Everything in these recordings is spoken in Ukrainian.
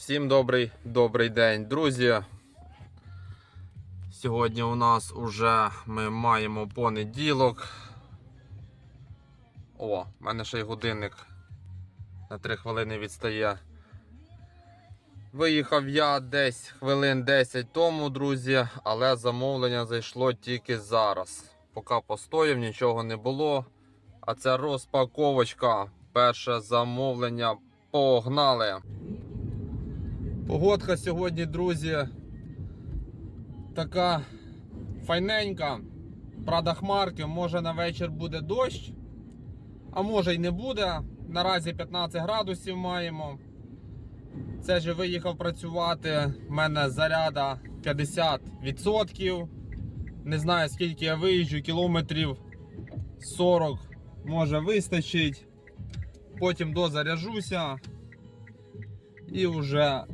Всім добрий добрий день, друзі. Сьогодні у нас уже ми маємо понеділок. О, в мене ще й годинник на 3 хвилини відстає. Виїхав я десь хвилин 10 тому, друзі, але замовлення зайшло тільки зараз. Поки постояв, нічого не було. А це розпаковочка. Перше замовлення. Погнали! Погодка сьогодні, друзі, така файненька. Правда, хмарки, може на вечір буде дощ, а може й не буде. Наразі 15 градусів маємо. Це ж виїхав працювати. У мене заряда 50%. Не знаю скільки я виїжджу, кілометрів 40 може вистачить. Потім дозаряжуся і вже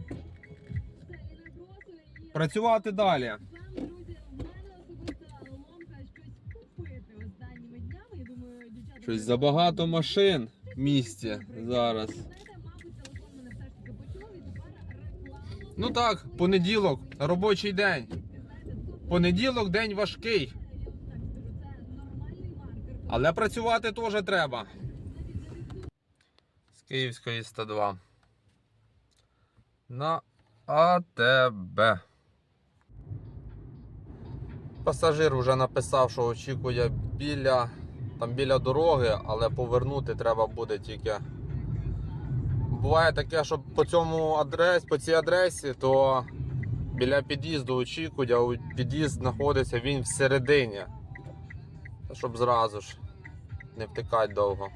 працювати далі. Друзі, в мене особиста ломка щось купити останніми днями. Я думаю, дівчата. Щось забагато машин в місті зараз. Знаєте, мабуть, телефон мене все ж таки почув і тепер реклама. Ну так, понеділок, робочий день. Понеділок день важкий, але працювати теж треба. З Київської 102. На АТБ. Пасажир вже написав, що очікує біля, там біля дороги, але повернути треба буде тільки. Буває таке, що по цьому адрес, по цій адресі, то біля під'їзду очікують, а під'їзд знаходиться він всередині. Щоб зразу ж не втикати довго.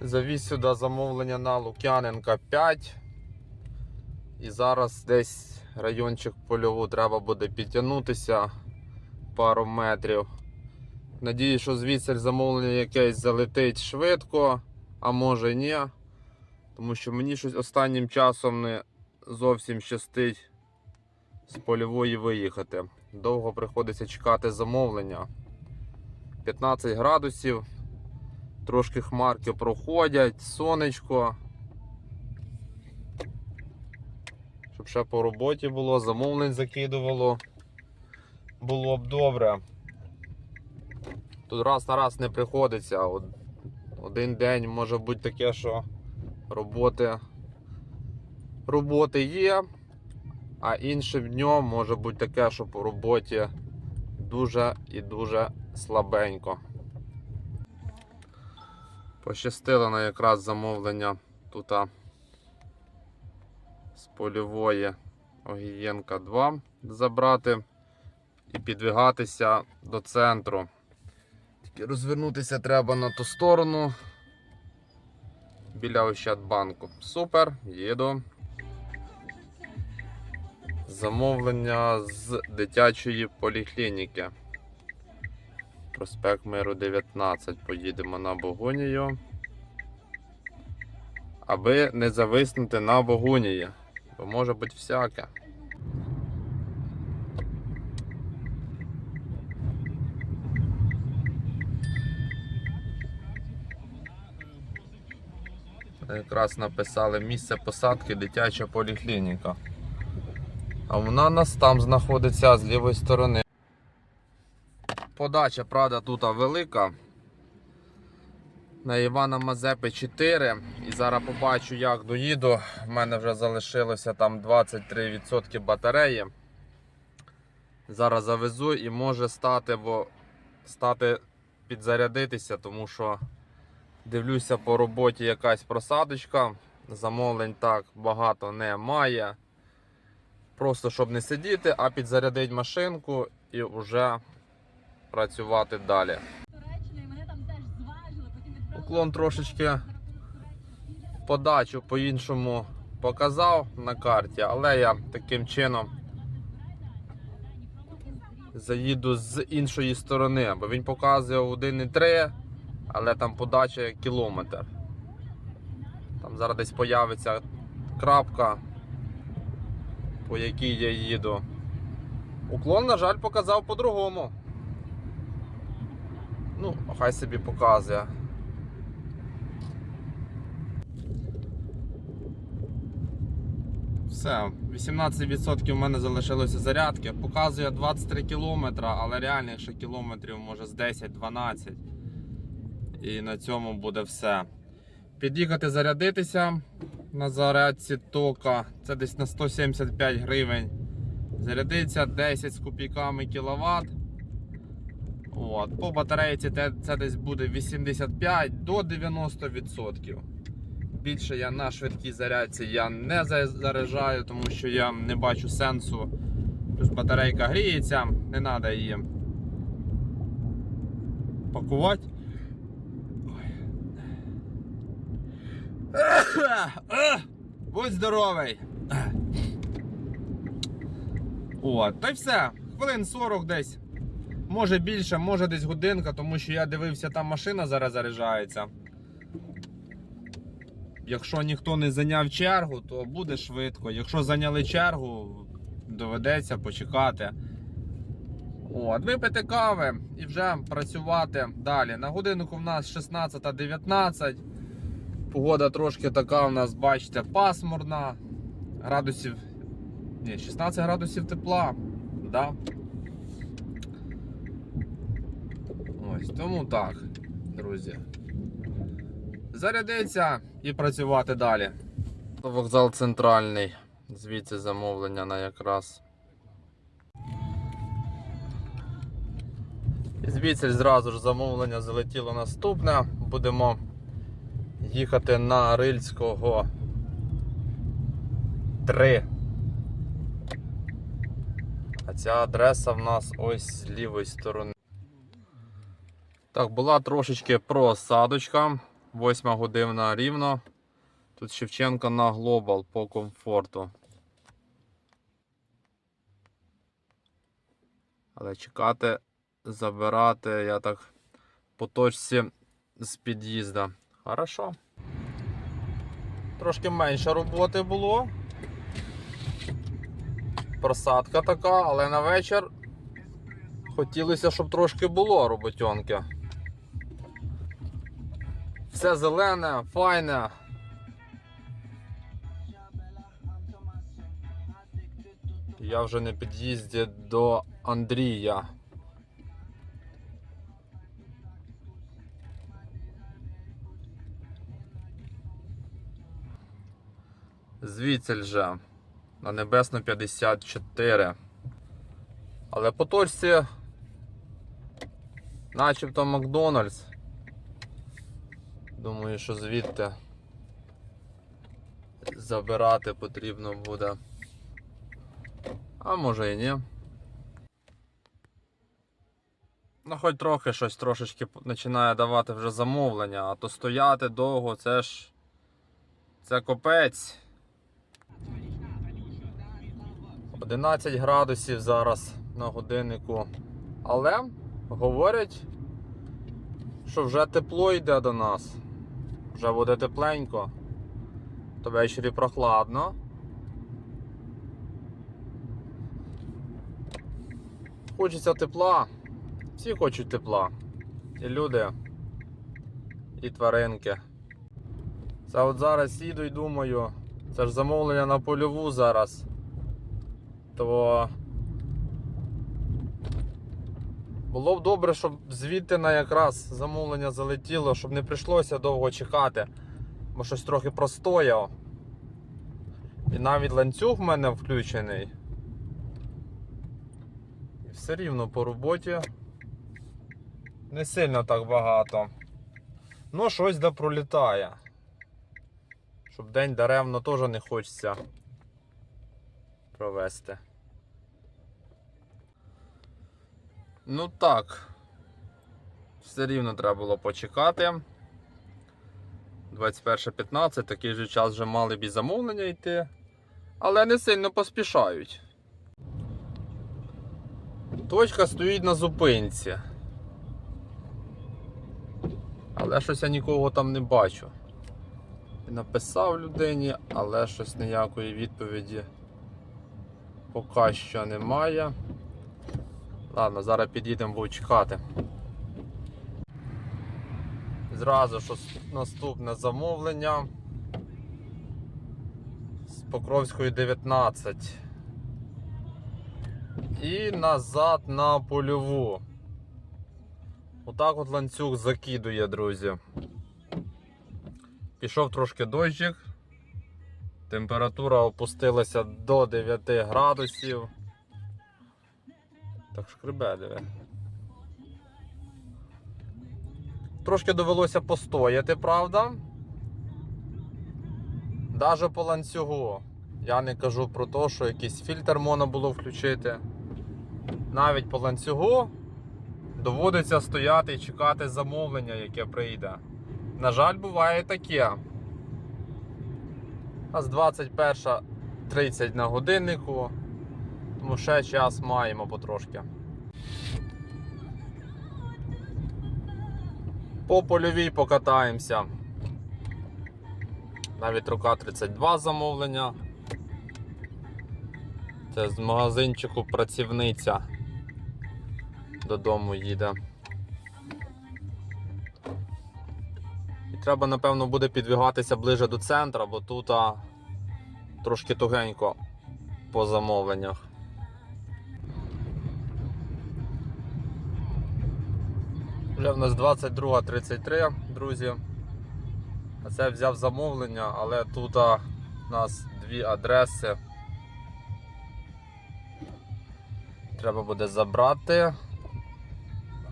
Завіз сюди замовлення на Лук'яненка 5. І зараз десь райончик польову треба буде підтягнутися пару метрів. Надіюсь, що звідси замовлення якесь залетить швидко, а може ні. Тому що мені щось останнім часом не зовсім щастить з польової виїхати. Довго приходиться чекати замовлення. 15 градусів, трошки хмарки проходять, сонечко. Щоб ще по роботі було, замовлень закидувало. Було б добре. Тут раз на раз не приходиться. Один день може бути таке, що роботи, роботи є, а іншим днем може бути таке, що по роботі дуже і дуже слабенько. Пощастило на якраз замовлення тут польової Огієнка 2 забрати і підвигатися до центру. Тільки розвернутися треба на ту сторону біля Ощадбанку. Супер, їду. Замовлення з дитячої поліклініки. Проспект Миру 19. Поїдемо на Богунію. Аби не зависнути на Богунії. Бо може бути всяке. Якраз написали місце посадки дитяча поліклініка. А вона у нас там знаходиться з лівої сторони. Подача, правда, тут велика. На Івана Мазепи 4. І зараз побачу, як доїду. У мене вже залишилося там 23% батареї. Зараз завезу і може стати, бо стати підзарядитися, тому що дивлюся по роботі якась просадочка. Замовлень так багато немає. Просто щоб не сидіти, а підзарядити машинку і вже працювати далі. Туреччина, і мене там теж зважили, потім відправили. Уклон трошечки подачу по-іншому показав на карті, але я таким чином заїду з іншої сторони, бо він показує 1,3, але там подача кілометр. Там зараз десь появиться крапка, по якій я їду. Уклон, на жаль, показав по-другому. Ну, хай собі показує. Все, 18% в мене залишилося зарядки. Показує 23 кілометра, але реальних ще кілометрів може з 10-12. І на цьому буде все. Під'їхати зарядитися на зарядці тока. Це десь на 175 гривень. Зарядиться 10 з копійками кіловат. От. По батарейці це десь буде 85 до 90%. Більше я на швидкій зарядці я не за- заряджаю, тому що я не бачу сенсу. Плюс батарейка гріється, не треба її пакувати. Будь здоровий! От, та й все. Хвилин 40 десь. Може більше, може десь годинка, тому що я дивився, там машина зараз заряджається. Якщо ніхто не зайняв чергу, то буде швидко. Якщо зайняли чергу, доведеться почекати. От, випити кави і вже працювати далі. На годиннику в нас 16.19. Погода трошки така у нас, бачите, пасмурна. Градусів. Ні, 16 градусів тепла. Да? Ось, тому так, друзі. Зарядиться і працювати далі. Вокзал центральний. Звідси замовлення на якраз. І звідси зразу ж замовлення залетіло наступне. Будемо їхати на Рильського 3. А ця адреса в нас ось з лівої сторони. Так, була трошечки просадочка. 8 година рівно. Тут Шевченка на Глобал по комфорту. Але чекати, забирати, я так по точці з під'їзда. Хорошо. Трошки менше роботи було. Просадка така, але на вечір хотілося, щоб трошки було роботьонки. Все зелене, файне. Я вже на під'їзді до Андрія. Звідси вже на Небесну 54. Але по точці начебто Макдональдс. Думаю, що звідти забирати потрібно буде. А може і ні. Ну, хоч трохи щось трошечки починає давати вже замовлення, а то стояти довго це ж. Це копець. 11 градусів зараз на годиннику. Але говорять, що вже тепло йде до нас. Вже буде тепленько. То ввечері прохладно. Хочеться тепла. Всі хочуть тепла. І люди, і тваринки. Це от зараз їду і думаю, це ж замовлення на польову зараз. То було б добре, щоб звідти на якраз замовлення залетіло, щоб не прийшлося довго чекати, бо щось трохи простояв. І навіть ланцюг в мене включений. І все рівно по роботі не сильно так багато. Ну, щось да пролітає. Щоб день даремно теж не хочеться провести. Ну так. Все рівно треба було почекати. 21.15, такий же час вже мали б і замовлення йти, але не сильно поспішають. Точка стоїть на зупинці. Але щось я нікого там не бачу. Написав людині, але щось ніякої відповіді поки що немає. Ладно, зараз підійдемо буду чекати. Зразу ж наступне замовлення з Покровської 19. І назад на польову. Отак от ланцюг закидує, друзі. Пішов трошки дощик. Температура опустилася до 9 градусів. Так шкребе. Трошки довелося постояти, правда? Даже по ланцюгу. Я не кажу про те, що якийсь фільтр можна було включити. Навіть по ланцюгу доводиться стояти і чекати замовлення, яке прийде. На жаль, буває таке. А з 21.30 на годиннику, тому ще час маємо потрошки. По польовій покатаємося. Навіть рука 32 замовлення. Це з магазинчику працівниця додому їде. І треба, напевно, буде підвігатися ближе до центра, бо тут а, трошки тугенько по замовленнях. Вже в нас 22.33, друзі. Це взяв замовлення, але тут а, у нас дві адреси. Треба буде забрати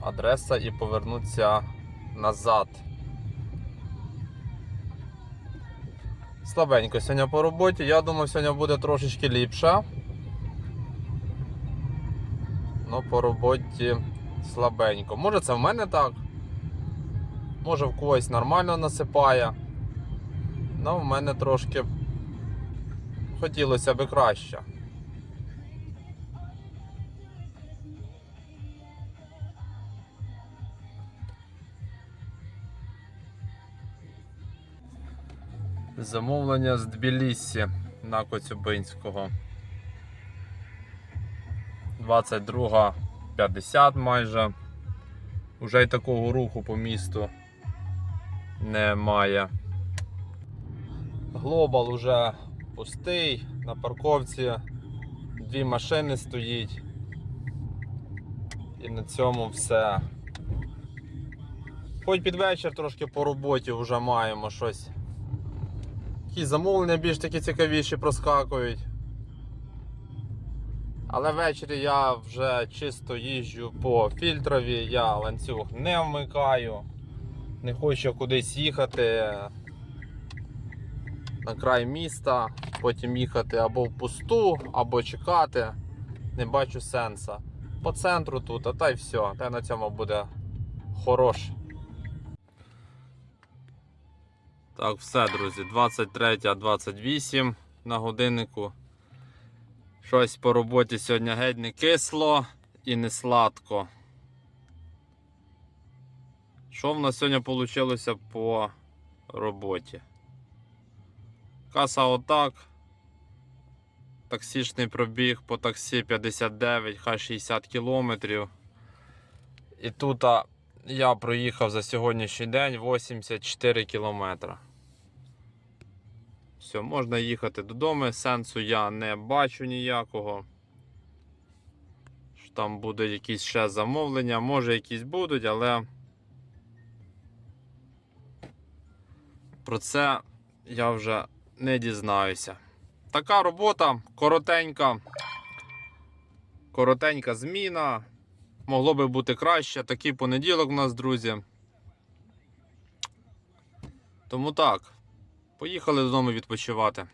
адреса і повернутися назад. Слабенько сьогодні по роботі. Я думаю, сьогодні буде трошечки ліпше. Ну, по роботі слабенько. Може це в мене так. Може в когось нормально насипає. Ну, в мене трошки хотілося би краще. Замовлення з Тбіліссі на Коцюбинського. 22.50 майже. Уже й такого руху по місту немає. Глобал уже пустий, на парковці дві машини стоїть. І на цьому все. Хоч під вечір трошки по роботі вже маємо щось. Якісь замовлення більш такі цікавіші проскакують. Але ввечері я вже чисто їжджу по фільтрові, я ланцюг не вмикаю, не хочу кудись їхати на край міста, потім їхати або в пусту, або чекати. Не бачу сенса. По центру тут, а та й все. Та й на цьому буде хорош. Так, все, друзі, 23.28 на годиннику. Щось по роботі сьогодні геть не кисло і не сладко. Що в нас сьогодні вийшло по роботі? Каса отак. Таксічний пробіг по таксі 59, хай 60 кілометрів. І тут я проїхав за сьогоднішній день 84 кілометри. Все, можна їхати додому. Сенсу я не бачу ніякого. Що там буде якісь ще замовлення, може якісь будуть, але про це я вже не дізнаюся. Така робота коротенька. Коротенька зміна. Могло би бути краще. Такий понеділок у нас, друзі. Тому так. Поїхали додому відпочивати.